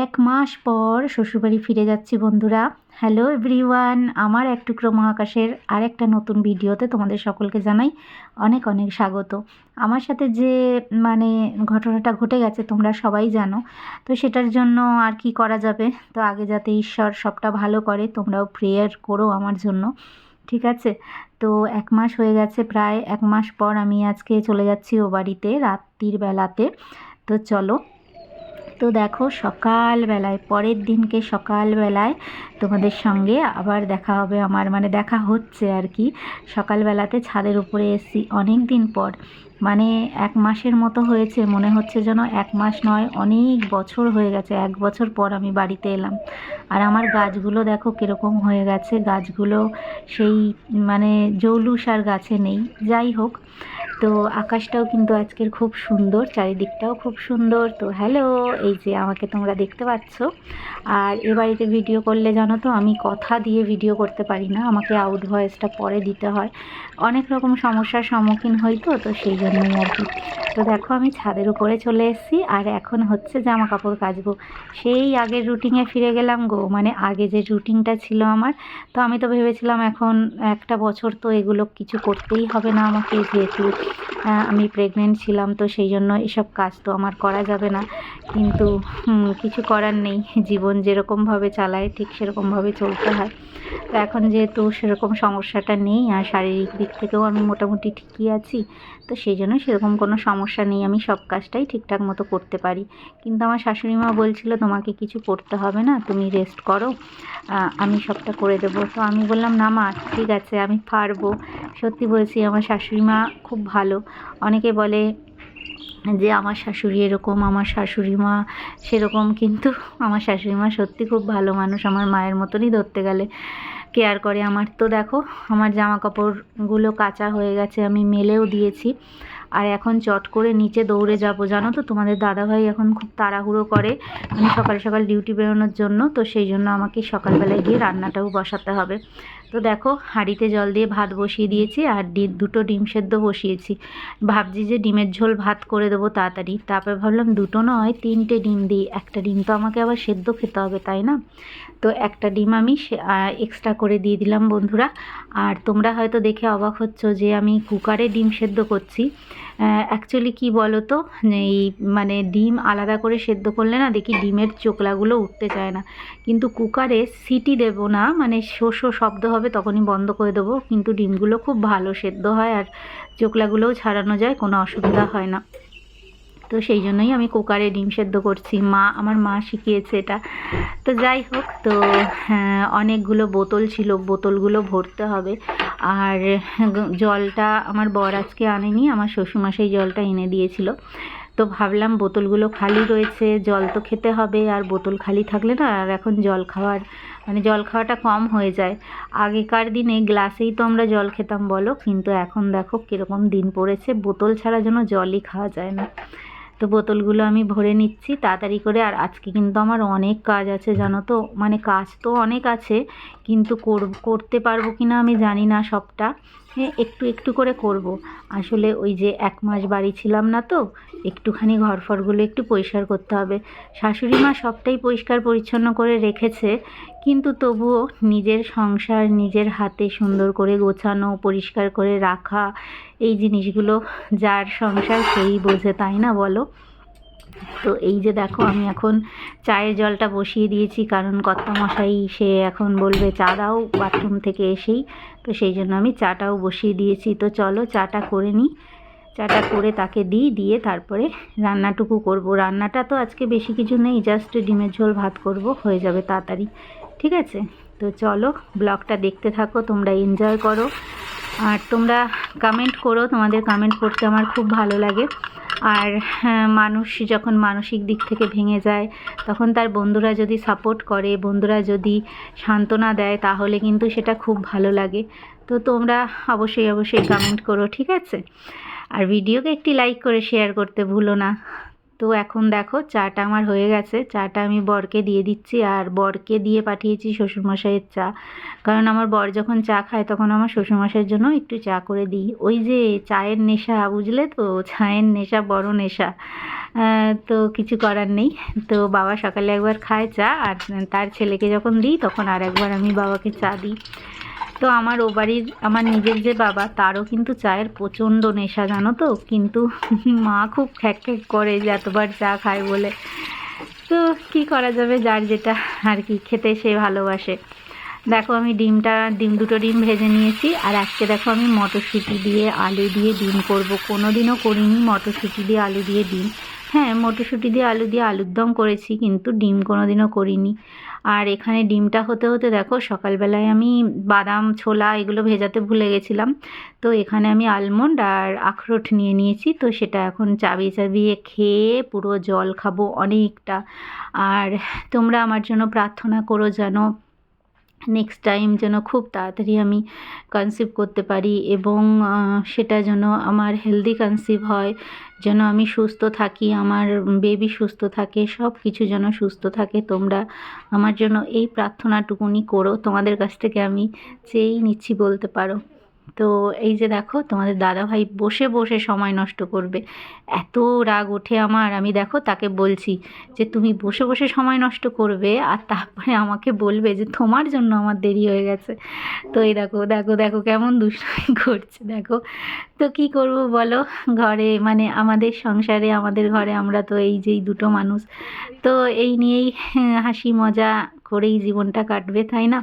এক মাস পর শ্বশুরবাড়ি ফিরে যাচ্ছি বন্ধুরা। হ্যালো এভরিওয়ান আমার এক টুকরো মহাকাশের আর একটা নতুন ভিডিওতে তোমাদের সকলকে জানাই অনেক অনেক স্বাগত। আমার সাথে যে মানে ঘটনাটা ঘটে গেছে তোমরা সবাই জানো। তো সেটার জন্য আর কি করা যাবে? তো আগে যাতে ঈশ্বর সবটা ভালো করে, তোমরাও প্রেয়ার করো আমার জন্য। ঠিক আছে? তো এক মাস হয়ে গেছে, প্রায় এক মাস পর আমি আজকে চলে যাচ্ছি ও বাড়িতে রাত্রির বেলাতে। তো চলো তো দেখো সকালবেলায়, পরের দিনকে সকালবেলায় তোমাদের সঙ্গে আবার দেখা হবে আমার মানে দেখা হচ্ছে আর কি। সকালবেলাতে ছাদের উপরে এসছি অনেক দিন পর। মানে এক মাসের মতো হয়েছে, মনে হচ্ছে যেন এক মাস নয়, অনেক বছর হয়ে গেছে, এক বছর পর আমি বাড়িতে এলাম। আর আমার গাছগুলো দেখো কীরকম হয়ে গেছে, গাছগুলো সেই মানে জৌলুস আর গাছে নেই। যাই হোক তো আকাশটাও কিন্তু আজকের খুব সুন্দর, চারিদিকটাও খুব সুন্দর। তো হ্যালো এই যে আমাকে তোমরা দেখতে পাচ্ছ। আর এ বাড়িতে ভিডিও করলে জানো তো, আমি কথা দিয়ে ভিডিও করতে পারি না। আমাকে আউট ভয়েসটা পরে দিতে হয়। অনেক রকম সমস্যার সম্মুখীন হই তো তো সেই জন্যই আর কি। তো দেখো, আমি ছাদের উপরে চলে এসেছি। আর এখন হচ্ছে জামা কাপড় কাচবো। সেই আগের রুটিনে ফিরে গেলাম গো। মানে আগে যে রুটিনটা ছিল আমার, তো আমি তো ভেবেছিলাম এখন একটা বছর তো এগুলো কিছু করতেই হবে না আমাকে যেহেতু। আমি প্রেগনেন্ট ছিলাম তো সেই জন্য এসব কাজ তো আমার করা যাবে না। কিন্তু কিছু করার নেই। জীবন যেরকমভাবে চালায়, ঠিক সেরকমভাবে চলতে হয়। তো এখন যেহেতু সেরকম সমস্যাটা নেই, আর শারীরিক দিক থেকেও আমি মোটামুটি ঠিকই আছি, তো সেই জন্য সেরকম কোনো সমস্যা নেই। আমি সব কাজটাই ঠিকঠাক মতো করতে পারি। কিন্তু আমার শাশুড়ি মা বলছিল, তোমাকে কিছু করতে হবে না, তুমি রেস্ট করো। আমি সবটা করে দেবো। তো আমি বললাম, না মা, ঠিক আছে, আমি পারব। সত্যি বলছি, আমার শাশুড়ি মা খুব ভালো। অনেকে বলে যে, আমার শাশুড়ি এরকম, আমার শাশুড়ি মা সেরকম। কিন্তু আমার শাশুড়ি মা সত্যি খুব ভালো মানুষ, আমার মায়ের মতনই ধরতে গেলে কেয়ার করে। আমার তো দেখো, আমার জামা কাপড়গুলো কাঁচা হয়ে গেছে, আমি মেলেও দিয়েছি। আর এখন চট করে নিচে দৌড়ে যাব, জানো তো? তোমাদের দাদাভাই এখন খুব তাড়াহুড়ো করে মানে সকাল সকাল ডিউটি বেরোনোর জন্য, তো সেই জন্য আমাকে সকালবেলায় গিয়ে রান্নাটাও বসাতে হবে। তো দেখো, হাঁড়িতে জল দিয়ে ভাত বসিয়ে দিয়েছি আর দুটো ডিম সেদ্ধ বসিয়েছি। ভাবছি যে ডিমের ঝোল ভাত করে দেবো তাড়াতাড়ি। তারপরে ভাবলাম দুটো নয়, তিনটে ডিম দিই। একটা ডিম তো আমাকে আবার সেদ্ধ খেতে হবে, তাই না? তো একটা ডিম আমি এক্সট্রা করে দিয়ে দিলাম বন্ধুরা। আর তোমরা হয়তো দেখে অবাক হচ্ছ যে আমি কুকারে ডিম সেদ্ধ করছি। অ্যাকচুয়ালি কি বলো তো এই মানে ডিম আলাদা করে সেদ্ধ করলে না দেখি ডিমের চোকলাগুলো উঠতে চায় না। কিন্তু কুকারে সিটি দেব না মানে শো শো শব্দ হবে তখনই বন্ধ করে দেবো। কিন্তু ডিমগুলো খুব ভালো সেদ্ধ হয় আর চোকলাগুলোও ছাড়ানো যায়, কোনো অসুবিধা হয় না। তো সেই জন্যই আমি কুকারে ডিম সেদ্ধ করছি। মা আমার মা শিখিয়েছে এটা। তো যাই হোক তো হ্যাঁ, অনেকগুলো বোতল ছিল। বোতলগুলো ভরতে হবে। আর জলটা আমার বর আজকে আনেনি আমার শ্বশুরমশাই জলটা এনে দিয়েছিল। তো ভাবলাম বোতলগুলো খালি রয়েছে জল তো খেতে হবে। আর বোতল খালি থাকলে না আর এখন জল খাওয়ার মানে জল খাওয়াটা কম হয়ে যায়। আগেকার দিনে গ্লাসেই তো আমরা জল খেতাম বলো কিন্তু এখন দেখো কীরকম দিন পড়েছে। বোতল ছাড়া যেন জলই খাওয়া যায় না। তো বোতলগুলো আমি ভরে নিচ্ছি, তাড়াতাড়ি করে। আর আজকে কিন্তু আমার অনেক কাজ আছে, জানো তো? মানে কাজ তো অনেক আছে, কিন্তু করতে পারব কি না আমি জানি না সবটা। একটু একটু করে করব। আসলে ওই যে এক মাস বাড়ি ছিলাম না তো, একটুখানি ঘর ফরগুলো একটু পরিষ্কার করতে হবে শাশুড়ি মা সবটাই পরিষ্কার পরিচ্ছন্ন করে রেখেছে, কিন্তু তবুও নিজের সংসার, নিজের হাতে সুন্দর করে গোছানো, পরিষ্কার করে রাখা, এই জিনিসগুলো যার সংসার সেই বোঝে, তাই না বলো তো এই যে দেখো, আমি এখন চায়ের জলটা বসিয়ে দিয়েছি, কারণ কর্তামশাই সে এখন বলবে, চা দাও বাথরুম থেকে এসেই। তো সেই জন্য আমি চাটাও বসিয়ে দিয়েছি। তো চলো, চাটা করে নিই। চাটা করে তাকে দিই, দিয়ে তারপরে রান্নাটুকু করব। রান্নাটা তো আজকে বেশি কিছু নেই জাস্ট ডিমের ঝোল ভাত করব, হয়ে যাবে তাড়াতাড়ি। ঠিক আছে? তো চলো, ব্লগটা দেখতে থাকো, তোমরা এনজয় করো। আর তোমরা কমেন্ট করো, তোমাদের কমেন্ট করতে আমার খুব ভালো লাগে। আর হ্যাঁ, মানুষ যখন মানসিক দিক থেকে ভেঙে যায় তখন তার বন্ধুরা যদি সাপোর্ট করে বন্ধুরা যদি সান্ত্বনা দেয় তাহলে কিন্তু সেটা খুব ভালো লাগে। তো তোমরা অবশ্যই অবশ্যই কমেন্ট করো ঠিক আছে? আর ভিডিওকে একটি লাইক করে শেয়ার করতে ভুলো না। তো এখন দেখো চাটা আমার হয়ে গেছে। চাটা আমি বরকে দিয়ে দিচ্ছি আর বরকে দিয়ে পাঠিয়েছি শ্বশুরমশাইয়ের চা। কারণ আমার বর যখন চা খায় তখন আমার শ্বশুরমশাইয়ের জন্য একটু চা করে দিই। ওই যে চায়ের নেশা, বুঝলে তো? চায়ের নেশা বড় নেশা। তো কিছু করার নেই। তো বাবা সকালে একবার খায় চা আর তার ছেলেকে যখন দিই তখন আর একবার আমি বাবাকে চা দিই। তো আমার ও বাড়ির, আমার নিজের যে বাবা, তারও কিন্তু চায়ের প্রচণ্ড নেশা, জানো তো? কিন্তু মা খুব খ্যাক খ্যাক করে যে এতবার চা খায় বলে। তো কি করা যাবে? যার যেটা আর কি, খেতে সে ভালোবাসে। দেখো আমি ডিমটা, ডিম দুটো ডিম ভেজে নিয়েছি। আর আজকে দেখো আমি মটরশুঁটি দিয়ে আলু দিয়ে ডিম করব। কোনো দিনও করিনি মটরশুঁটি দিয়ে আলু দিয়ে ডিম। হ্যাঁ মটরশুঁটি দিয়ে আলু দিয়ে আলুর দম করেছি, কিন্তু ডিম কোনো দিনও করিনি। আর এখানে ডিমটা হতে হতে দেখো সকালবেলায় আমি বাদাম, ছোলা এগুলো ভেজাতে ভুলে গেছিলাম। তো এখানে আমি আলমন্ড আর আখরোট নিয়ে নিয়েছি। তো সেটা এখন চাবিয়ে চাবিয়ে খেয়ে পুরো জল খাব অনেকটা। আর তোমরা আমার জন্য প্রার্থনা করো যেন নেক্সট টাইম যেন খুব তাড়াতাড়ি আমি কনসিভ করতে পারি এবং সেটা যেন আমার হেলদি কনসিভ হয়, যেন আমি সুস্থ থাকি, আমার বেবি সুস্থ থাকে সব কিছু যেন সুস্থ থাকে। তোমরা আমার জন্য এই প্রার্থনাটুকুনি করো, তোমাদের কাছ থেকে আমি চেয়েই নিচ্ছি বলতে পারো। তো এই যে দেখো, তোমাদের দাদাভাই বসে বসে সময় নষ্ট করবে। এত রাগ ওঠে আমার। আমি দেখো তাকে বলছি যে, তুমি বসে বসে সময় নষ্ট করবে আর তারপরে আমাকে বলবে যে, তোমার জন্য আমার দেরি হয়ে গেছে। তো এই দেখো দেখো দেখো কেমন দুষ্টুমি করছে, দেখো। তো কি করব বলো? ঘরে মানে আমাদের সংসারে, আমাদের ঘরে আমরা তো এই যেই দুটো মানুষ। তো এই নিয়েই হাসি মজা করেই জীবনটা কাটবে, তাই না?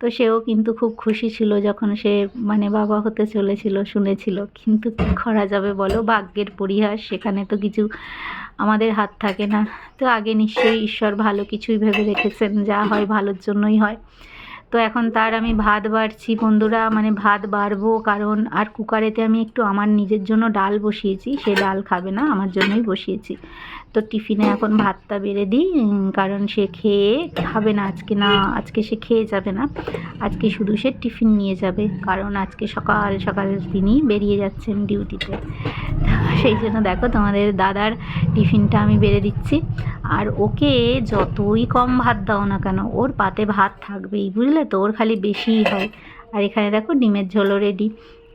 তো সেও কিন্তু খুব খুশি ছিল যখন সে মানে বাবা হতে চলেছিল, শুনেছিল। কিন্তু কী করা যাবে বলো? ভাগ্যের পরিহাস, সেখানে তো কিছু আমাদের হাত থাকে না। তো আগে নিশ্চয়ই ঈশ্বর ভালো কিছুই ভেবে রেখেছেন, যা হয় ভালোর জন্যই হয়। তো এখন তার আমি ভাত বাড়ছি বন্ধুরা মানে ভাত বাড়বো কারণ আর কুকারেতে আমি একটু আমার নিজের জন্য ডাল বসিয়েছি, সে ডাল খাবে না, আমার জন্যই বসিয়েছি। তো টিফিনে এখন ভাতটা বেড়ে দিই কারণ সে খেয়ে খাবে না, আজকে না, আজকে সে খেয়ে যাবে না। আজকে শুধু সে টিফিন নিয়ে যাবে, কারণ আজকে সকাল সকাল তিনি বেরিয়ে যাচ্ছেন ডিউটিতে। সেই জন্য দেখো তোমাদের দাদার টিফিনটা আমি বেড়ে দিচ্ছি। আর ওকে যতই কম ভাত দাও না কেন, ওর পাতে ভাত থাকবেই, বুঝলে তো? ওর খালি বেশিই হয়। আর এখানে দেখো ডিমের ঝোলও রেডি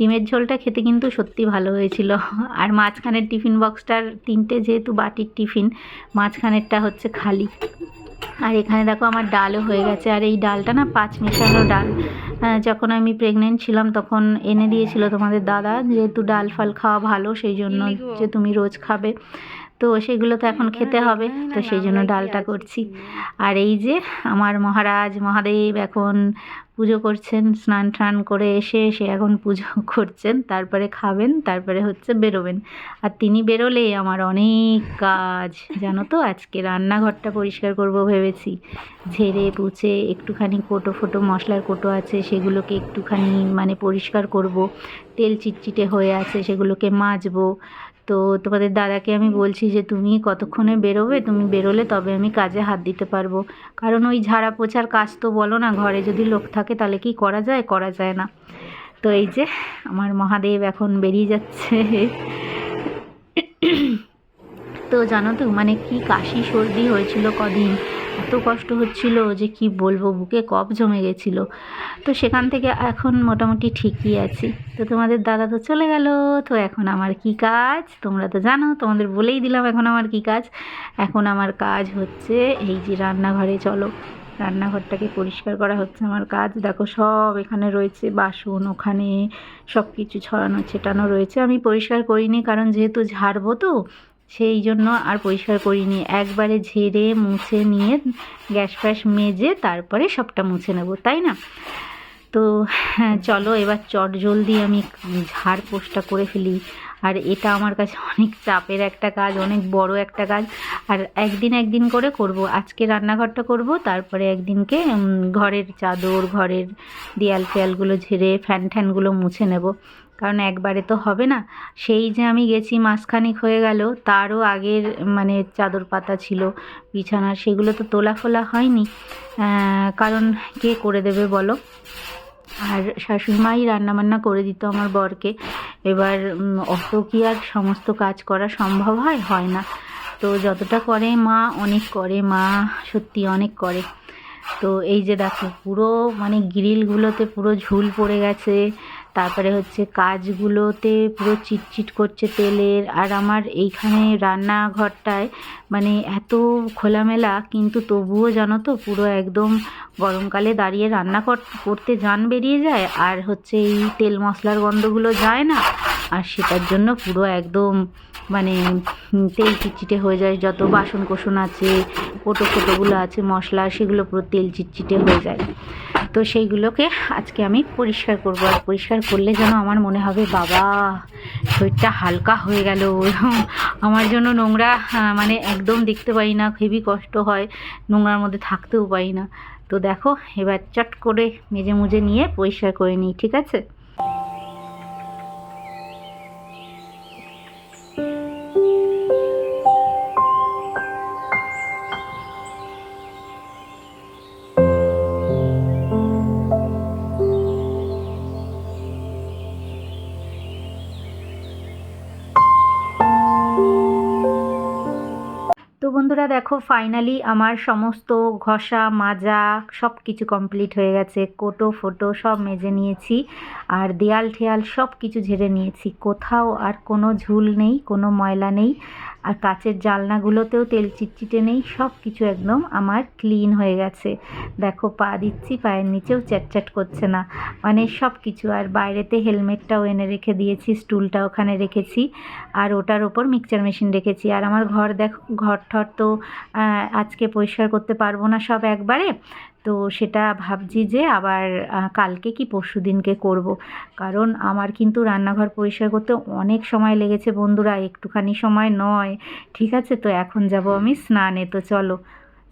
ডিমের ঝোলটা খেতে কিন্তু সত্যি ভালো হয়েছিল। আর মাঝখানের টিফিন বক্সটার তিনটে যেহেতু বাটির টিফিন মাঝখানেরটা হচ্ছে খালি। আর এখানে দেখো আমার ডালও হয়ে গেছে। আর এই ডালটা না পাঁচ মেশানো ডাল। যখন আমি প্রেগনেন্ট ছিলাম তখন এনে দিয়েছিল তোমাদের দাদা যেহেতু ডাল ফাল খাওয়া ভালো সেই জন্য যে তুমি রোজ খাবে। তো সেগুলো তো এখন খেতে হবে তো সেই জন্য ডালটা করছি। আর এই যে আমার মহারাজ মহাদেব এখন পুজো করছেন, স্নান টান করে এসে সে এখন পুজো করছেন, তারপরে খাবেন, তারপরে হচ্ছে বেরোবেন। আর তিনি বেরোলে আমার অনেক কাজ, জানো তো? আজকে রান্নাঘরটা পরিষ্কার করব ভেবেছি। ঝেড়ে, পুছে একটুখানি কোটো ফোটো, মশলার কোটো আছে, সেগুলোকে একটুখানি মানে পরিষ্কার করব। তেল চিটচিটে হয়ে আছে, সেগুলোকে মাজবো। তো তোমাদের দাদাকে আমি বলছি যে, তুমি কতক্ষণে বেরোবে? তুমি বেরোলে তবে আমি কাজে হাত দিতে পারব। কারণ ওই ঝাড়া পোছার কাজ তো বলো না, ঘরে যদি লোক থাকে তাহলে কি করা যায়? করা যায় না। তো এই যে, আমার মহাদেব এখন বেরিয়ে যাচ্ছে। তো জানো তো মানে কি কাশি সর্দি হয়েছিল কদিন। এত কষ্ট হচ্ছিল যে কি বলব, বুকে কফ জমে গেছিল। তো সেখান থেকে এখন মোটামুটি ঠিকই আছি। তো তোমাদের দাদা তো চলে গেল, তো এখন আমার কি কাজ? তোমরা তো জানো, তোমাদের বলেই দিলাম এখন আমার কি কাজ। এখন আমার কাজ হচ্ছে এই যে রান্নাঘরে চলো। রান্নাঘরটাকে পরিষ্কার করা হচ্ছে আমার কাজ। দেখো সব এখানে রয়েছে, বাসন ওখানে সব কিছু ছড়ানো ছেটানো রয়েছে। আমি পরিষ্কার করিনি, কারণ যেহেতু ঝাড়বো তো সেই জন্য আর পরিষ্কার করিনি। একবারে ঝেড়ে মুছে নিয়ে গ্যাস ফ্যাস মেজে তারপরে সবটা মুছে নেব, তাই না? তো হ্যাঁ চলো এবার চট জলদি আমি ঝাড় পোস্টটা করে ফেলি। আর এটা আমার কাছে অনেক চাপের একটা কাজ, অনেক বড় একটা কাজ। আর একদিন একদিন করে করব। আজকে রান্নাঘরটা করব, তারপরে একদিনকে ঘরের চাদর, ঘরের দেয়াল ফেয়ালগুলো ঝেড়ে ফ্যান ট্যানগুলো মুছে নেব। কারণ একবারে তো হবে না। সেই যে আমি গেছি মাসখানেক হয়ে গেল, তারও আগের মানে চাদর পাতা ছিল বিছানার সেগুলো তো তোলা ফোলা হয়নি। কারণ কে করে দেবে বলো? আর শাশুড়িমাই রান্নাবান্না করে দিত আমার বরকে। এবার অত কি আর সমস্ত কাজ করা সম্ভব হয়? হয় না। তো যতটা করে মা, অনেক করে মা, সত্যি অনেক করে। তো এই যে দেখো, পুরো মানে গ্রিলগুলোতে পুরো ঝুল পড়ে গেছে। তারপরে হচ্ছে কাজগুলোতে পুরো চিটচিট করছে তেলের, আর আমার এইখানে রান্নাঘরটায় মানে এত খোলামেলা, কিন্তু তবুও জানো তো পুরো একদম গরমকালে দাঁড়িয়ে রান্না কর- করতে যান বেরিয়ে যায়, আর হচ্ছে এই তেল মশলার গন্ধগুলো যায় না, আর সেটার জন্য পুরো একদম মানে তেল চিটচিটে হয়ে যায়, যত বাসন কোসন আছে কোটো ফোটোগুলো আছে, মশলা, সেগুলো পুরো তেল চিটচিটে হয়ে যায়। তো সেইগুলোকে আজকে আমি পরিষ্কার করব। আর পরিষ্কার করলে যেন আমার মনে হবে, বাবা, শরীরটা হালকা হয়ে গেল। আমার জন্য নোংরা মানে একদম দেখতে পাই না হেভি কষ্ট হয়, নোংরার মধ্যে থাকতেও পারি না। তো দেখো, এবার চট করে মেজে মুজে নিয়ে পরিষ্কার করে নিই, ঠিক আছে? তো বন্ধুরা দেখো ফাইনালি আমার সমস্ত ঘষা, মাজা সব কিছু কমপ্লিট হয়ে গেছে। কোটো, ফোটো সব মেজে নিয়েছি আর দেয়াল ঠেয়াল সব কিছু ঝেড়ে নিয়েছি। কোথাও আর কোনো ঝুল নেই, কোনো ময়লা নেই। আর কাচের জালনাগুলোতেও তেল চিটচিটে নেই সব কিছু একদম আমার ক্লিন হয়ে গেছে। দেখো, পা দিচ্ছি, পায়ের নিচেও চ্যাটচ্যাট করছে না। মানে সব কিছু আর বাইরেতে হেলমেটটাও এনে রেখে দিয়েছি, স্টুলটা ওখানে রেখেছি, আর ওটার ওপর মিক্সচার মেশিন রেখেছি। আর আমার ঘর, দেখো ঘর ঠর তো আজকে পরিষ্কার করতে পারব না সব একবারে। তো সেটা ভাবছি যে আবার কালকে কি পরশু দিনকে করব। কারণ আমার কিন্তু রান্নাঘর পরিষ্কার করতে অনেক সময় লেগেছে বন্ধুরা, একটুখানি সময় নয়, ঠিক আছে? তো এখন যাব আমি স্নানে, তো চলো।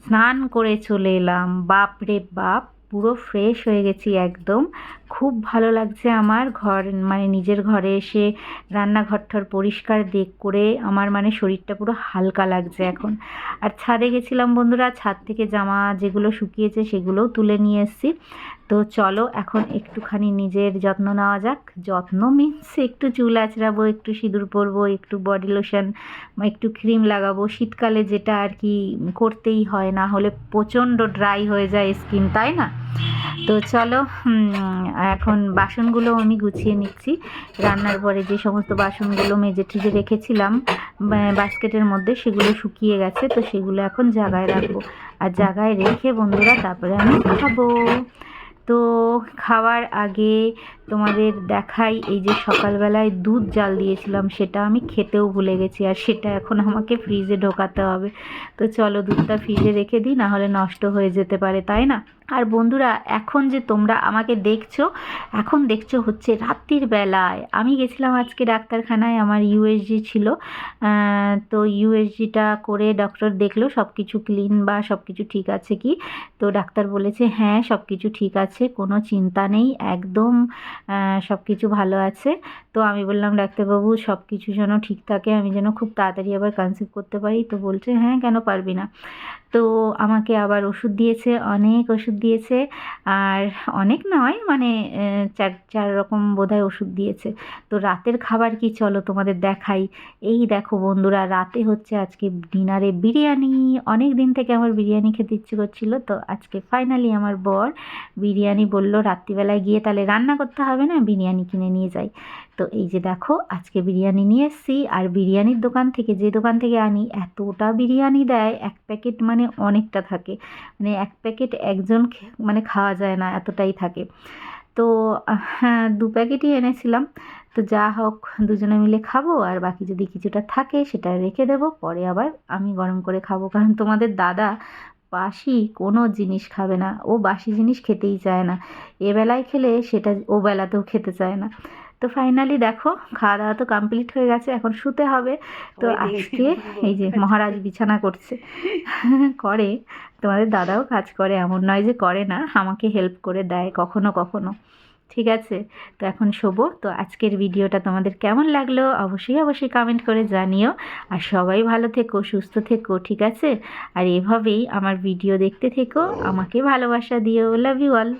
স্নান করে চলে এলাম। বাপ রে বাপ! পুরো ফ্রেশ হয়ে গেছি একদম। খুব ভালো লাগছে আমার ঘর মানে নিজের ঘরে এসে রান্নাঘরটার পরিষ্কার দেখ করে আমার মানে শরীরটা পুরো হালকা লাগছে এখন। আর ছাদে গেছিলাম বন্ধুরা, ছাদ থেকে জামা যেগুলো শুকিয়েছে সেগুলোও তুলে নিয়ে এসেছি। তো চলো এখন একটুখানি নিজের যত্ন নেওয়া যাক। যত্ন মিন্স একটু চুল আঁচড়াবো, একটু সিঁদুর পরবো, একটু বডি লোশন একটু ক্রিম লাগাবো। শীতকালে যেটা আর কি করতেই হয়, না হলে প্রচণ্ড ড্রাই হয়ে যায় স্কিন তাই না? তো চলো এখন বাসনগুলো আমি গুছিয়ে নিচ্ছি। রান্নার পরে যে সমস্ত বাসনগুলো মেজে ঠেজে রেখেছিলাম বাস্কেটের মধ্যে সেগুলো শুকিয়ে গেছে, তো সেগুলো এখন জাগায় রাখব। আর জাগায় রেখে বন্ধুরা, তারপরে আমি খাব। তো খাওয়ার আগে তোমাদের দেখাই এই যে সকালবেলায় দুধ জাল দিয়েছিলাম, সেটা আমি খেতেও ভুলে গেছি আর সেটা এখন আমাকে ফ্রিজে ঢোকাতে হবে। তো চলো দুধটা ফ্রিজে রেখে দিই না হলে নষ্ট হয়ে যেতে পারে, তাই না? আর বন্ধুরা, এখন যে তোমরা আমাকে দেখছ, এখন দেখছ হচ্ছে রাত্রির বেলায়। আমি গেছিলাম আজকে ডাক্তারখানায়, আমার ইউএসজি ছিল। তো ইউএসজিটা করে ডক্টর দেখল সব কিছু ক্লিন বা সব কিছু ঠিক আছে কি? তো ডাক্তার বলেছে হ্যাঁ সব কিছু ঠিক আছে, কোনো চিন্তা নেই, একদম সব কিছু ভালো আছে। তো আমি বললাম, ডাক্তারবাবু সব কিছু যেন ঠিক থাকে, আমি যেন খুব তাড়াতাড়ি আবার কনসিভ করতে পারি। তো বলছে হ্যাঁ কেন পারবি না? তো আমাকে আবার ওষুধ দিয়েছে, অনেক ওষুধ দিয়েছে। আর অনেক নয় মানে চার চার রকম বোধহয় ওষুধ দিয়েছে। তো রাতের খাবার কি, চলো তোমাদের দেখাই। এই দেখো বন্ধুরা, রাতে হচ্ছে আজকে ডিনারে বিরিয়ানি। অনেক দিন থেকে আমার বিরিয়ানি খেতে ইচ্ছে করছিল, তো আজকে ফাইনালি আমার বর বিরিয়ানি বলল, রাত্রিবেলায় গিয়ে তাহলে রান্না করতে হবে না, বিরিয়ানি কিনে নিয়ে যাই। তো এই যে দেখো, আজকে বিরিয়ানি নিয়ে এসেছি, আর বিরিয়ানির দোকান থেকে, যে দোকান থেকে আনি, এতটা বিরিয়ানি দেয়, এক প্যাকেট মানে অনেকটা থাকে। মানে এক প্যাকেট একজন মানে খাওয়া যায় না, এতটাই থাকে। তো হ্যাঁ দু প্যাকেটই এনেছিলাম। তো যা হোক, দুজনে মিলে খাব, আর বাকি যদি কিছুটা থাকে, সেটা রেখে দেবো, পরে আবার আমি গরম করে খাব। কারণ তোমাদের দাদা বাসি কোনো জিনিস খাবে না। ও বাসি জিনিস খেতেই চায় না। এবেলায় খেলে সেটা ও বেলাতেও খেতে চায় না। তো ফাইনালি দেখো খাওয়া দাওয়া তো কমপ্লিট হয়ে গেছে এখন শুতে হবে। তো আজকে এই যে মহারাজ বিছানা করছে। করে। তোমাদের দাদাও কাজ করে এমন নয় যে করে না আমাকে হেল্প করে দেয় কখনো কখনো। ঠিক আছে? তো এখন শোবো, তো আজকের ভিডিওটা তোমাদের কেমন লাগল? অবশ্যই অবশ্যই কমেন্ট করে জানিও। আর সবাই ভালো থেকো, সুস্থ থেকো, ঠিক আছে? আর এভাবেই আমার ভিডিও দেখতে থেকো, আমাকে ভালোবাসা দিও। Love you all